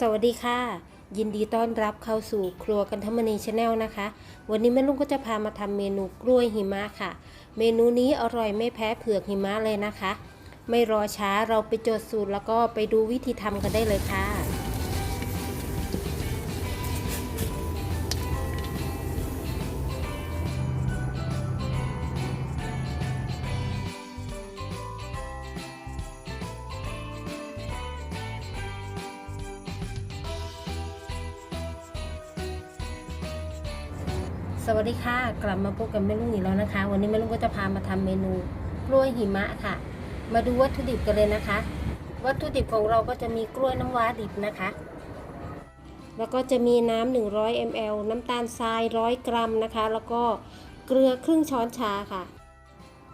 สวัสดีค่ะ ยินดีต้อนรับเข้าสู่ครัวกันทมณีชาแนลนะคะ วันนี้แม่ลุงก็จะพามาทำเมนูกล้วยหิมะค่ะ เมนูนี้อร่อยไม่แพ้เผือกหิมะเลยนะคะ ไม่รอช้าเราไปจดสูตรแล้วก็ไปดูวิธีทำกันได้เลยค่ะ สวัสดีค่ะ กลับมาพบกับแม่ลุงอีกแล้วนะคะ วันนี้แม่ลุงก็จะพามาทำเมนูกล้วยหิมะค่ะ มาดูวัตถุดิบกันเลยนะคะ วัตถุดิบของเราก็จะมีกล้วยน้ำว้าดิบนะคะ แล้วก็จะมีน้ำ100 ml น้ำตาลทราย 100 กรัมนะคะ แล้วก็เกลือครึ่งช้อนชาค่ะ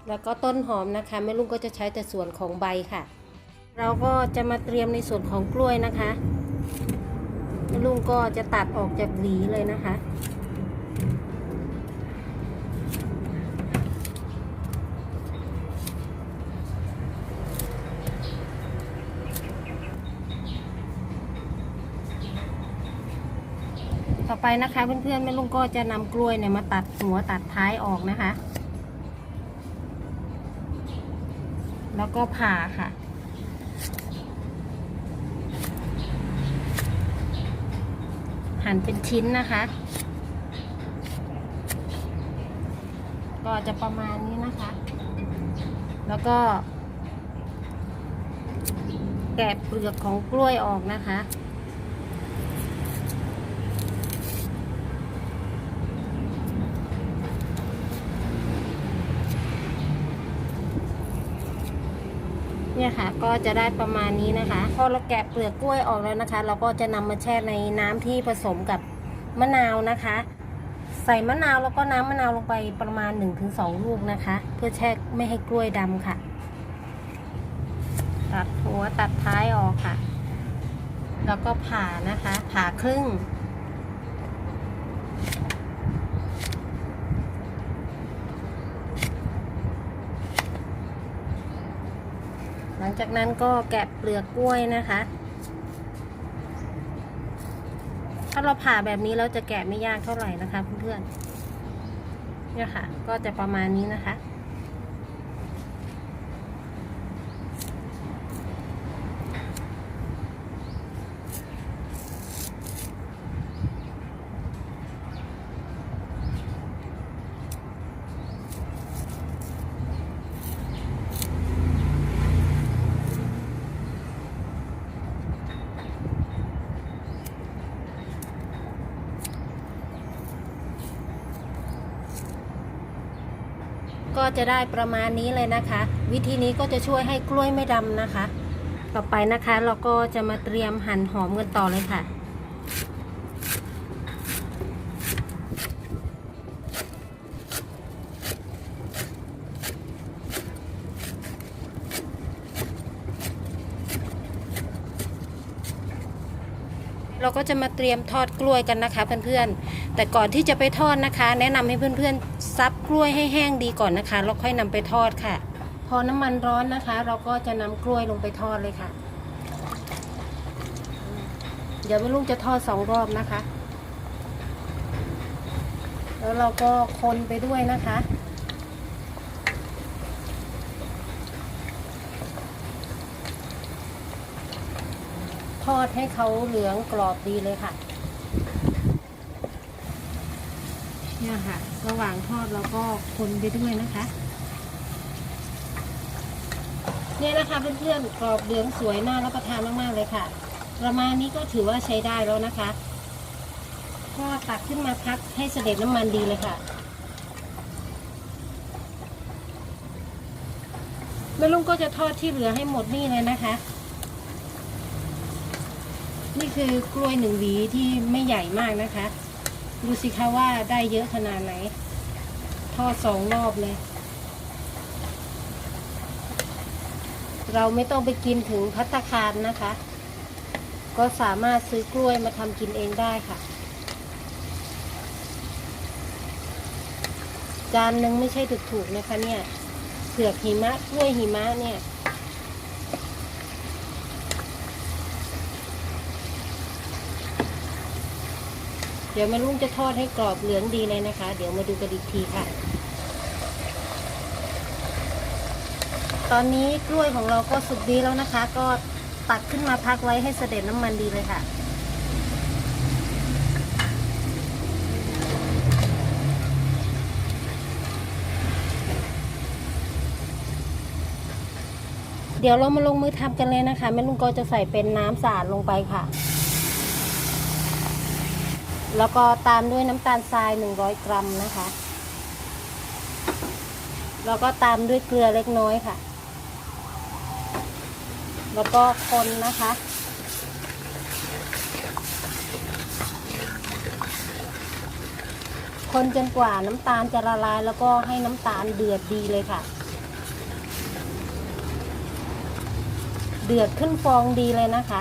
แล้วก็ต้นหอมนะคะแม่ลุงก็จะใช้แต่ส่วนของใบค่ะ เราก็จะมาเตรียมในส่วนของกล้วยนะคะแม่ลุงก็จะตัดออกจากหวีเลยนะคะ ไปนะคะเพื่อนๆแม่ลุงก็จะนำกล้วยเนี่ยมาตัดหัวตัดท้ายออกนะคะ แล้วก็ผ่าค่ะหั่นเป็นชิ้นนะคะ ก็จะประมาณนี้นะคะ แล้วก็ แกะเปลือกของกล้วยออกนะคะ เนี่ยค่ะ ก็จะได้ประมาณนี้นะคะ พอเราแกะเปลือกกล้วยออกแล้วนะคะ เราก็จะนำมาแช่ในน้ำที่ผสมกับมะนาวนะคะ ใส่มะนาวแล้วก็น้ำมะนาวลงไปประมาณ 1-2 ลูกนะคะ เพื่อแช่ไม่ให้กล้วยดำค่ะ ตัดหัวตัดท้ายออกค่ะ แล้วก็ผ่านะคะ ผ่าครึ่ง หลัง จากนั้นก็แกะเปลือกกล้วยนะคะ ถ้าเราผ่าแบบนี้เราจะแกะไม่ยากเท่าไหร่นะคะเพื่อนๆเนี่ยค่ะ ก็จะประมาณนี้นะคะ ก็จะได้ประมาณนี้เลยนะคะ วิธีนี้ก็จะช่วยให้กล้วยไม่ดำนะคะ ต่อไปนะคะเราก็จะมาเตรียมหั่นหอมกันต่อเลยค่ะ เราก็จะมาเตรียมทอดกล้วยกันนะคะเพื่อนๆ แต่ก่อนที่จะไปทอดนะคะ แนะนำให้เพื่อนๆซับกล้วยให้แห้งดีก่อนนะคะแล้วค่อยนำไปทอดค่ะ พอน้ำมันร้อนนะคะ เราก็จะนำกล้วยลงไปทอดเลยค่ะ เดี๋ยวแม่ลุงจะทอดสองรอบนะคะ แล้วเราก็คนไปด้วยนะคะ ทอดให้เขาเหลืองกรอบดีเลยค่ะ เนี่ยค่ะ ระหว่างทอดเราก็คนไปด้วยนะคะเนี่ยนะคะเพื่อนๆกรอบเหลืองสวยน่ารับประทานมากๆเลยค่ะ ประมาณนี้ก็ถือว่าใช้ได้แล้วนะคะ ก็ตักขึ้นมาพักให้เสด็จน้ำมันดีเลยค่ะ แม่ลุงก็จะทอดที่เหลือให้หมดนี่เลยนะคะ นี่คือกล้วยหนึ่งหวีที่ไม่ใหญ่มากนะคะ ดูสิคะว่าได้เยอะขนาดไหน ทอดสองรอบเลย เราไม่ต้องไปกินถึงพัตตาคารนะคะ ก็สามารถซื้อกล้วยมาทำกินเองได้ค่ะ จานหนึ่งไม่ใช่ถูกๆนะคะเนี่ยเผือกหิมะกล้วยหิมะเนี่ย ดี๋ยวแม่ลุงจะทอดให้กรอบเหลืองดีเลยนะคะ เดี๋ยวมาดูกันอีกทีค่ะ ตอนนี้กล้วยของเราก็สุกดีแล้วนะคะ ก็ตักขึ้นมาพักไว้ให้เสด็จน้ำมันดีเลยค่ะเดี๋ยวเรามาลงมือทำกันเลยนะคะแม่ลุงก็จะใส่เป็นน้ำสะอาดลงไปค่ะ แล้วก็ตามด้วยน้ำตาลทราย 100 กรัมนะคะ แล้วก็ตามด้วยเกลือเล็กน้อยค่ะ แล้วก็คนนะคะ คนจนกว่าน้ำตาลจะละลาย แล้วก็ให้น้ำตาลเดือดดีเลยค่ะ เดือดขึ้นฟองดีเลยนะคะ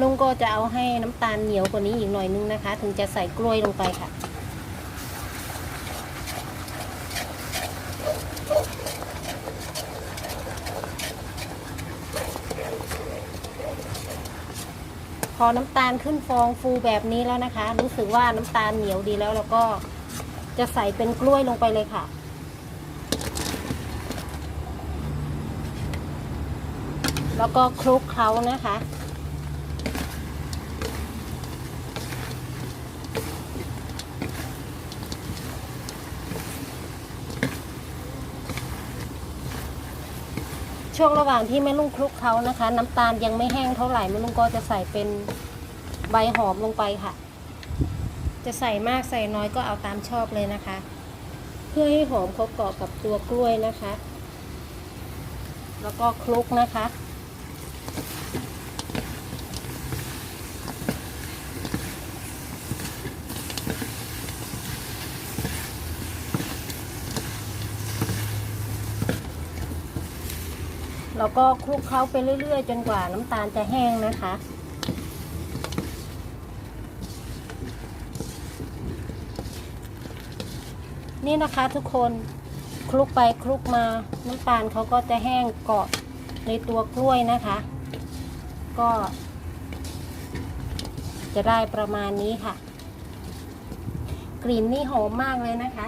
ลุงก็จะเอาให้น้ำตาลเหนียวกว่านี้อีกหน่อยนึงนะคะ ถึงจะใส่กล้วยลงไปค่ะ พอน้ำตาลขึ้นฟองฟูแบบนี้แล้วนะคะ รู้สึกว่าน้ำตาลเหนียวดีแล้วแล้วก็จะใส่เป็นกล้วยลงไปเลยค่ะแล้วก็คลุกเคล้านะคะ ช่วงระหว่างที่แม่ลุงคลุกเขานะคะ น้ำตาลยังไม่แห้งเท่าไหร่แม่ลุงก็จะใส่เป็นใบหอมลงไปค่ะ จะใส่มากใส่น้อยก็เอาตามชอบเลยนะคะ เพื่อให้หอมเขาเกาะกับตัวกล้วยนะคะ แล้วก็คลุกนะคะ แล้วก็คลุกเคล้าไปเรื่อย ๆ จนกว่าน้ำตาลจะแห้งนะคะ นี่นะคะทุกคนคลุกไปคลุกมาน้ำตาลเขาก็จะแห้งเกาะในตัวกล้วยนะคะ ก็ จะได้ประมาณนี้ค่ะ กลิ่นนี่หอมมากเลยนะคะ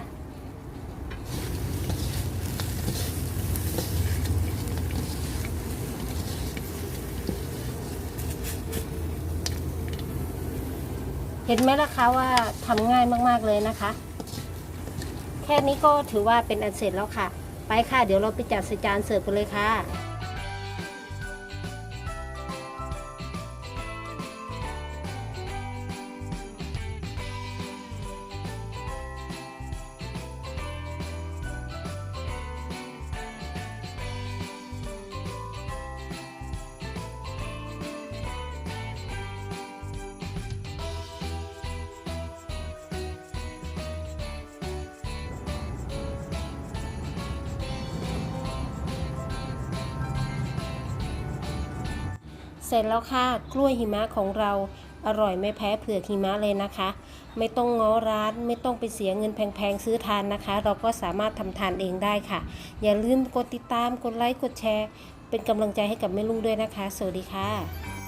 เห็นไหมล่ะคะว่าทำง่ายมากๆเลยนะคะ แค่นี้ก็ถือว่าเป็นอันเสร็จแล้วค่ะ ไปค่ะ เดี๋ยวเราไปจัดใส่จานเสิร์ฟกันเลยค่ะ เสร็จแล้วค่ะ กล้วยหิมะของเราอร่อยไม่แพ้เผือกหิมะเลยนะคะ ไม่ต้องง้อร้านไม่ต้องไปเสียเงินแพงๆซื้อทานนะคะ เราก็สามารถทำทานเองได้ค่ะ อย่าลืมกดติดตามกดไลค์กดแชร์ เป็นกำลังใจให้กับแม่ลุงด้วยนะคะ สวัสดีค่ะ